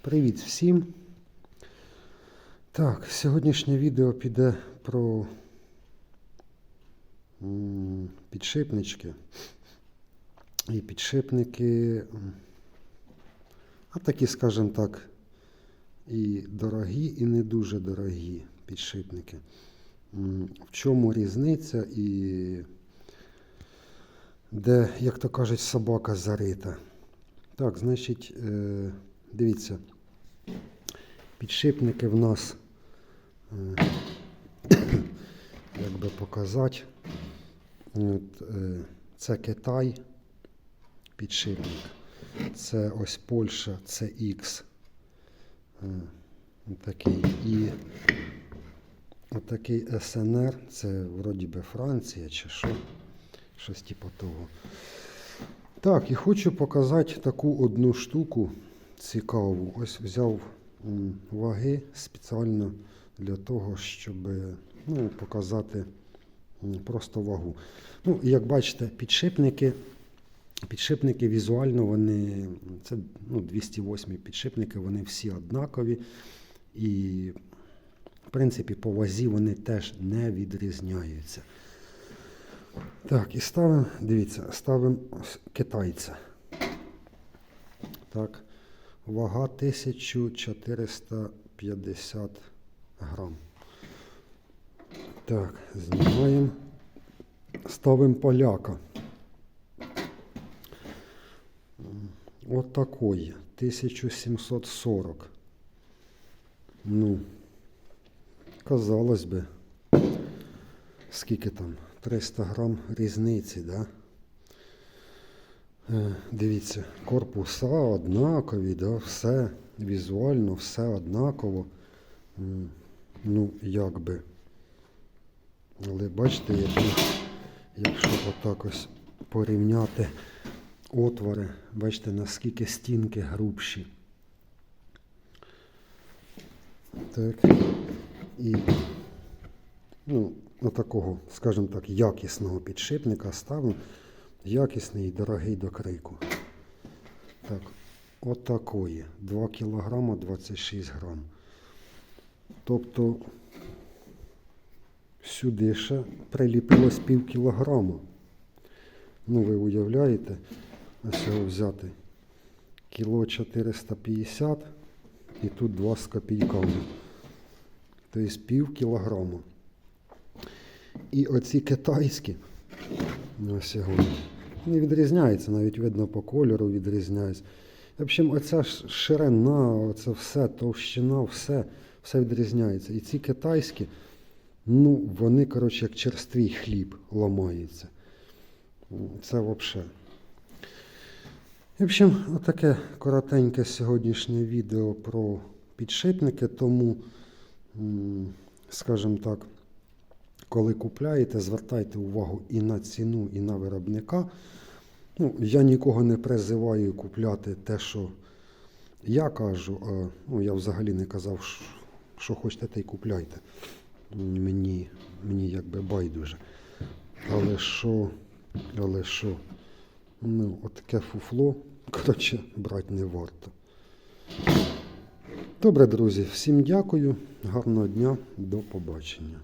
Привіт всім. Так, сьогоднішнє відео піде про підшипнички. І підшипники, а такі, скажімо так, і дорогі, і не дуже дорогі підшипники. В чому різниця і де, як то кажуть, собака зарита. Так, значить, е, дивіться, підшипники в нас, е, як би показати, от, е, це Китай, підшипник, це ось Польща, це X. Е, Такий. І отакий СНР, це вроді би Франція чи що, щось типу того. Так, і хочу показати таку одну штуку цікаву. Ось взяв ваги спеціально для того, щоб ну, показати просто вагу. Ну, як бачите, підшипники, підшипники візуально вони, це ну, 208 підшипники, вони всі однакові. І, в принципі, по вазі вони теж не відрізняються. Так, і ставимо, дивіться, ставимо китайця. Так, вага 1450 грам. Так, знімаємо. Ставимо поляка. От такої. 1740. Ну, казалось би, скільки там? 300 грам різниці, да? Е, Дивіться, корпуса однакові, да? все візуально, все однаково. Ну, як би. Але бачите, якби, якщо отак ось порівняти отвори, бачите, наскільки стінки грубші. Так. І ну, отакого, скажімо так, якісного підшипника ставимо. Якісний і дорогий до крику. Так, отакої. 2 кг 26 грам. Тобто сюди ще приліпилось пів кілограма. Ну, ви уявляєте, ось його взяти. Кіло 450 і тут 2 з копійками. Тобто пів кілограма. І оці китайські на сьогодні не відрізняється, навіть видно по кольору відрізняється. В общем, оця ширина, оце все, товщина, все, все відрізняється. І ці китайські, ну, вони, коротше, як черствий хліб ламаються. Це взагалі. В общем, отаке коротеньке сьогоднішнє відео про підшипники, тому, скажімо так, коли купляєте, звертайте увагу і на ціну, і на виробника. Ну, я нікого не призиваю купляти те, що я кажу, а ну, я взагалі не казав, що, хочете, те й купляйте. Мені, мені якби байдуже. Але що, але що, ну, отаке фуфло, коротше, брати не варто. Добре, друзі, всім дякую, гарного дня, до побачення.